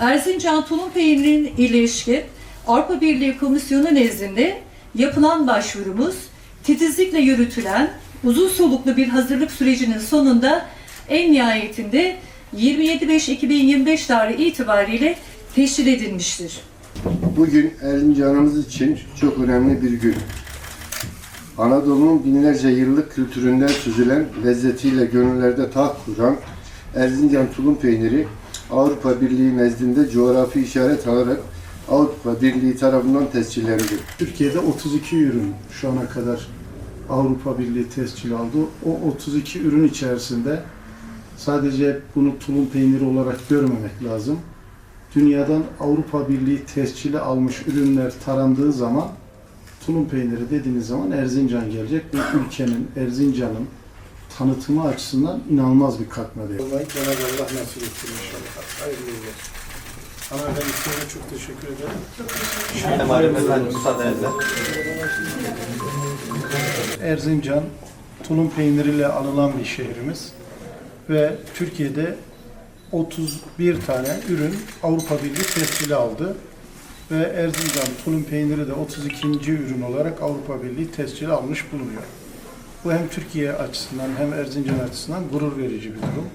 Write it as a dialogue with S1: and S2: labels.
S1: Erzincan tulum peynirinin ilişkin Avrupa Birliği Komisyonu nezdinde yapılan başvurumuz titizlikle yürütülen uzun soluklu bir hazırlık sürecinin sonunda en nihayetinde 27.5.2025 tarihi itibariyle teşkil edilmiştir.
S2: Bugün Erzincan'ımız için çok önemli bir gün. Anadolu'nun binlerce yıllık kültüründen süzülen lezzetiyle gönüllerde taht kuran Erzincan tulum peyniri Avrupa Birliği nezdinde coğrafi işaret alarak Avrupa Birliği tarafından tescillendi.
S3: Türkiye'de 32 ürün şu ana kadar Avrupa Birliği tescil aldı. O 32 ürün içerisinde sadece bunu tulum peyniri olarak görmemek lazım. Dünyadan Avrupa Birliği tescili almış ürünler tarandığı zaman tulum peyniri dediğiniz zaman Erzincan gelecek. Bu ülkenin, Erzincan'ın tanıtımı açısından inanılmaz bir katma değer.
S4: Olmayı Cenab-ı Allah nasip etsin inşallah. Hayırlı olsun. Hanımefendi size çok teşekkür ederim.
S5: Emarim efendim müsaadenizle.
S3: Erzincan tulum peyniriyle anılan bir şehrimiz ve Türkiye'de 31 tane ürün Avrupa Birliği tescili aldı ve Erzincan tulum peyniri de 32. ürün olarak Avrupa Birliği tescili almış bulunuyor. Bu hem Türkiye açısından hem Erzincan açısından gurur verici bir durum.